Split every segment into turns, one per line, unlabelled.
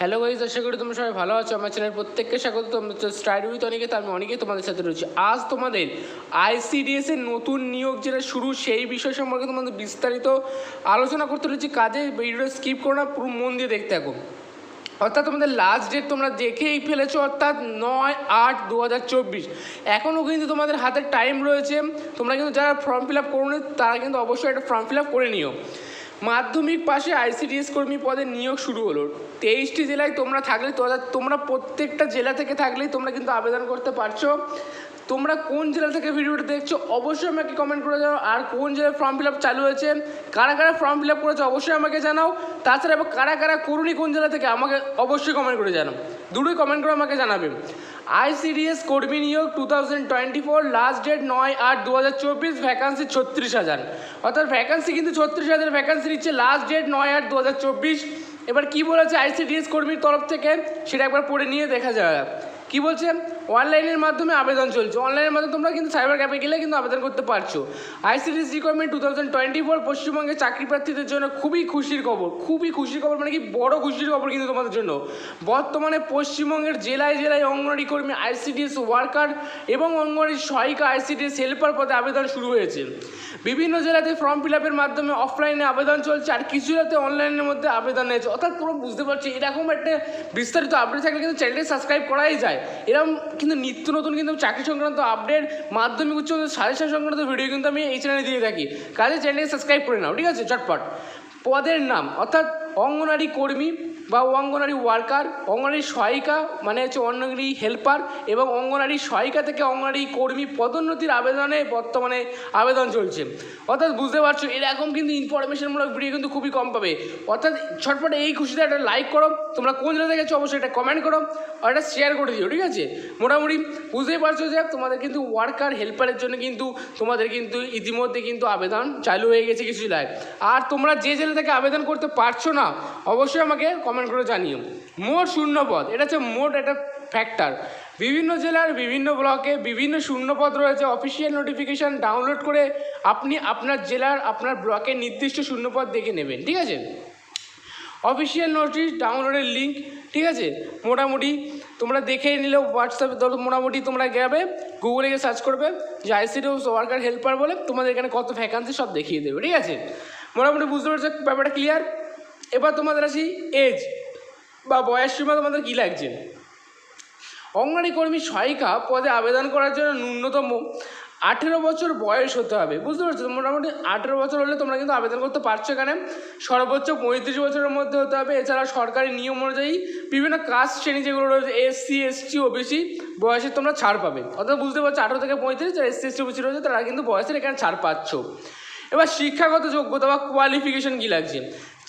Hello guys আশা করি তোমরা সবাই ভালো আছো। আমার চ্যানেল প্রত্যেককে স্বাগত। তোমরা স্টাইড উইথ অনেকে আমি অনেকে তোমাদের সাথে রয়েছি। আজ তোমাদের আইসিডিএস এর নতুন নিয়োগ যেটা শুরু, সেই বিষয় সম্পর্কে তোমাদের বিস্তারিত আলোচনা করতে রয়েছি। কাজে ভিডিওটা স্কিপ করো না, পুরো মন দিয়ে দেখতে থাকো। অর্থাৎ তোমাদের লাস্ট ডেট তোমরা দেখেই ফেলেছো, অর্থাৎ নয় আট দু হাজার চব্বিশ। এখনও কিন্তু তোমাদের হাতে টাইম রয়েছে। তোমরা কিন্তু যারা ফর্ম ফিল আপ করো তারা কিন্তু অবশ্যই একটা ফর্ম ফিল আপ করে নিও। মাধ্যমিক পাশে আইসিডিএস কর্মী পদে নিয়োগ শুরু হলো। তেইশটি জেলায় তোমরা থাকলে তোমরা প্রত্যেকটা জেলা থেকে থাকলেই তোমরা কিন্তু আবেদন করতে পারছ। তোমরা কোন জেলা থেকে ভিডিওটা দেখছ, অবশ্যই আমাকে কমেন্ট করে জানাও। আর কোন জেলায় ফর্ম ফিল আপ চালু হয়েছে, কারা কারা ফর্ম ফিল আপ করেছে, অবশ্যই আমাকে জানাও। তাছাড়া এবার কারা কারা করুনি কোন জেলা থেকে, আমাকে অবশ্যই কমেন্ট করে জানাও। দুটোই কমেন্ট করে আমাকে জানাবে। আইসিডিএস কর্মী নিয়োগ two thousand twenty four last date নয় আট দু হাজার চব্বিশ ভ্যাকান্সি ছত্রিশ হাজার। অর্থাৎ ভ্যাকান্সি কিন্তু ছত্রিশ হাজার ভ্যাকান্সি নিচ্ছে লাস্ট ডেট নয় আট দু হাজার চব্বিশ। এবার কী বলেছে আইসিডিএস কর্মীর তরফ থেকে, সেটা একবার পড়ে নিয়ে দেখা যায় কি বলছে? অনলাইনের মাধ্যমে আবেদন চলছে। অনলাইনের মাধ্যমে তোমরা কিন্তু সাইবার ক্যাফে গেলে কিন্তু আবেদন করতে পারছ। ICDS requirement two thousand twenty four পশ্চিমবঙ্গের চাকরি প্রার্থীদের জন্য খুবই খুশির খবর। খুবই খুশির খবর মানে কি বড় খুশির খবর কিন্তু তোমাদের জন্য। বর্তমানে পশ্চিমবঙ্গের জেলায় জেলায় অঙ্গনওয়াড়ি কর্মী আইসিডিএস ওয়ার্কার এবং অঙ্গনওয়াড়ি সহায়িকা আইসিডিএস হেল্পার পদে আবেদন শুরু হয়েছে। বিভিন্ন জেলাতে ফর্ম ফিল আপের মাধ্যমে অফলাইনে আবেদন চলছে আর কিছু জেলাতে অনলাইনের মধ্যে আবেদন নিয়েছে অর্থাৎ তোমরা বুঝতে পারছ, এরকম একটা বিস্তারিত আপডেট থাকলে কিন্তু চ্যানেলটি সাবস্ক্রাইব করাই যায়। এরকম কিন্তু নিত্য নতুন কিন্তু চাকরি সংক্রান্ত আপডেট মাধ্যমিক, উচ্চ সাজেশন সংক্রান্ত ভিডিও কিন্তু আমি এই চ্যানেলে দিয়ে থাকি। কাজে চ্যানেলকে সাবস্ক্রাইব করে নাও, ঠিক আছে? চটপট। পদের নাম, অর্থাৎ অঙ্গনারী কর্মী বা অঙ্গনারী ওয়ার্কার, অঙ্গনারী সহায়িকা মানে হচ্ছে অঙ্গনারী হেল্পার এবং অঙ্গনারী সহায়িকা থেকে অঙ্গনারী কর্মী পদোন্নতির আবেদনে বর্তমানে আবেদন চলছে। অর্থাৎ বুঝতে পারছ, এরকম কিন্তু ইনফরমেশনমূলক ভিডিও কিন্তু খুবই কম পাবে। অর্থাৎ ছটপট এই খুশিতে একটা লাইক করো, তোমরা কোন জেলা থেকে গেছো অবশ্যই একটা কমেন্ট করো আর একটা শেয়ার করে দিও, ঠিক আছে? মোটামুটি বুঝতেই পারছ যে তোমাদের কিন্তু ওয়ার্কার হেল্পারের জন্য কিন্তু তোমাদের কিন্তু ইতিমধ্যে কিন্তু আবেদন চালু হয়ে গেছে কিছু জেলায়। আর তোমরা যে জেলা থেকে আবেদন করতে পারছ না, অবশ্যই আমাকে কমেন্ট করে জানিও। মোট শূন্যপদ, এটা হচ্ছে মোট একটা ফ্যাক্টর বিভিন্ন জেলার বিভিন্ন ব্লকে বিভিন্ন শূন্যপদ রয়েছে। অফিসিয়াল নোটিফিকেশান ডাউনলোড করে আপনি আপনার জেলার, আপনার ব্লকের নির্দিষ্ট শূন্যপদ দেখে নেবেন, ঠিক আছে? অফিসিয়াল নোটিশ ডাউনলোডের লিঙ্ক ঠিক আছে? মোটামুটি তোমরা দেখে নিলেও হোয়াটসঅ্যাপে ধরো মোটামুটি তোমরা গেবে গুগলে গিয়ে সার্চ করবে যে আইসিডি ওয়ার্কার হেল্পার বলে তোমাদের এখানে কত ভ্যাকান্সি সব দেখিয়ে দেবে, ঠিক আছে? মোটামুটি বুঝতে পারছ? ব্যাপারটা ক্লিয়ার এবার তোমাদের আসি এজ বা বয়স সীমা তোমাদের কী লাগছে? অঙ্গনারী কর্মী সহায়িকা পদে আবেদন করার জন্য ন্যূনতম আঠেরো বছর বয়স হতে হবে। বুঝতে পারছ? মোটামুটি আঠেরো বছর হলে তোমরা কিন্তু আবেদন করতে পারছ এখানে। সর্বোচ্চ পঁয়ত্রিশ বছরের মধ্যে হতে হবে। এছাড়া সরকারি নিয়ম অনুযায়ী বিভিন্ন কাস্ট শ্রেণি যেগুলো রয়েছে, এসসি, এসটি, ওবিসি বয়সে তোমরা ছাড় পাবে। অর্থাৎ বুঝতে পারছ, আঠেরো থেকে পঁয়ত্রিশ যারা এসসি, এসটি, ওবিসি রয়েছে, তারা কিন্তু বয়সের এখানে ছাড় পাচ্ছ। এবার শিক্ষাগত যোগ্যতা বা কোয়ালিফিকেশন কী লাগছে?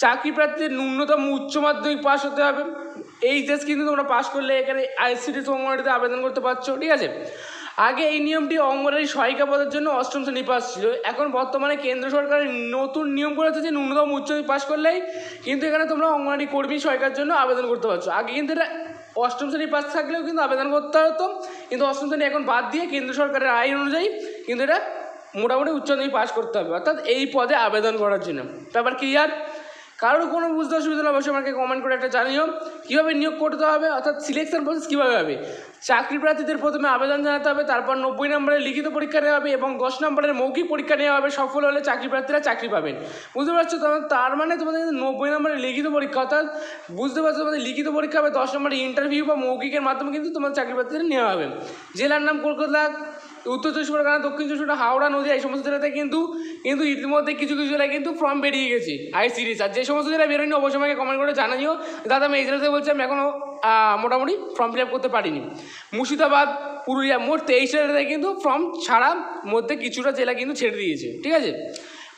চাকরি প্রার্থীদের ন্যূনতম উচ্চ মাধ্যমিক পাস হতে হবে। এইচএস কিন্তু তোমরা পাস করলে এখানে আইসিডি অঙ্গনওয়াড়িতে আবেদন করতে পারছ, ঠিক আছে? আগে এই নিয়মটি অঙ্গনওয়াড়ি সহায়িকা পদের জন্য অষ্টম শ্রেণি পাস ছিল। এখন বর্তমানে কেন্দ্র সরকারের নতুন নিয়ম করেছে যে ন্যূনতম উচ্চ পাস করলেই কিন্তু এখানে তোমরা অঙ্গনওয়াড়ি কর্মী সহায়িকার জন্য আবেদন করতে পারছ। আগে কিন্তু এটা অষ্টম শ্রেণি পাস থাকলেও কিন্তু আবেদন করতে হতো, কিন্তু অষ্টম শ্রেণি এখন বাদ দিয়ে কেন্দ্র সরকারের আইন অনুযায়ী কিন্তু এটা মোটামুটি উচ্চ পাস করতে হবে। অর্থাৎ এই পদে আবেদন করার জন্য। তারপর ক্লিয়ার কারোর কোনো বুঝতে অসুবিধা অবশ্যই আমাকে কমেন্ট করে একটা জানিও। কীভাবে নিয়োগ করতে হবে, অর্থাৎ সিলেকশন প্রসেস কীভাবে হবে? চাকরি প্রার্থীদের প্রথমে আবেদন জানাতে হবে, তারপর নব্বই নম্বরের লিখিত পরীক্ষা নেওয়া হবে এবং দশ নম্বরের মৌখিক পরীক্ষা নেওয়া হবে। সফল হলে চাকরি প্রার্থীরা চাকরি পাবেন। বুঝতে পারছ? তোমার তার মানে তোমাদের কিন্তু নব্বই নম্বরের লিখিত পরীক্ষা, অর্থাৎ বুঝতে পারছ তোমাদের লিখিত পরীক্ষা হবে, দশ নম্বরের ইন্টারভিউ বা মৌখিকের মাধ্যমে কিন্তু তোমার চাকরি প্রার্থীদের নেওয়া হবে। জেলার নাম কলকাতা উত্তর চব্বিশ পরগনা, দক্ষিণ চব্বিশ পরগনা, হাওড়া নদী এই সমস্ত জেলাতে কিন্তু কিন্তু ইতিমধ্যে কিছু কিছু জেলায় কিন্তু ফর্ম বেরিয়ে গেছে আই সিরিজ আর যে সমস্ত জেলায় বেরোয়নি, অবশ্যই আমাকে কমেন্ট করে জানাইও। দাদা, আমি এই জেলাতে বলছি, আমি এখনও মোটামুটি ফর্ম ফিল আপ করতে পারিনি। মুর্শিদাবাদ, পুরুলিয়া, মোট তেইশ জেলাতে কিন্তু ফর্ম ছাড়া মধ্যে কিছুটা জেলা কিন্তু ছেড়ে দিয়েছে, ঠিক আছে?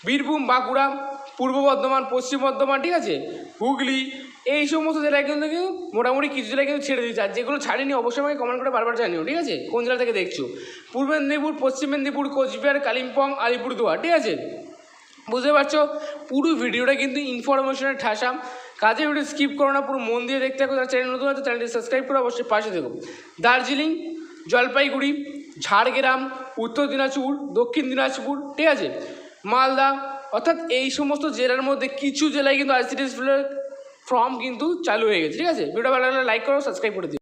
বীরভূম, বাঁকুড়া, পূর্ব বর্ধমান, পশ্চিম বর্ধমান, ঠিক আছে? হুগলি এই সমস্ত জেলায় কিন্তু কিন্তু মোটামুটি কিছু জেলায় কিন্তু ছেড়ে দিয়েছে। আর যেগুলো ছাড়েনি, অবশ্যই আমাকে কমেন্ট করে বারবার জানিও, ঠিক আছে? কোন জেলা থেকে দেখছ? পূর্ব মেদিনীপুর, পশ্চিম মেদিনীপুর, কোচবিহার, কালিম্পং, আলিপুরদুয়ার, ঠিক আছে? বুঝতে পারছ? পুরো ভিডিওটা কিন্তু ইনফরমেশনের ঠাসা। কাজে ভিডিও স্কিপ করো না, পুরো মন দিয়ে দেখতে থাকো। যারা চ্যানেল নতুন আছে চ্যানেলটি সাবস্ক্রাইব করে অবশ্যই পাশে দেখো দার্জিলিং, জলপাইগুড়ি, ঝাড়গ্রাম, উত্তর দিনাজপুর, দক্ষিণ দিনাজপুর, ঠিক আছে? মালদা, অর্থাৎ এই সমস্ত জেলার মধ্যে কিছু জেলায় কিন্তু আইসিডিএস ফর্ম কিন্তু চালু হয়ে গেছে, ঠিক আছে? ভিডিও ভালো লাগলে লাইক করো সাবস্ক্রাইব করে দিও।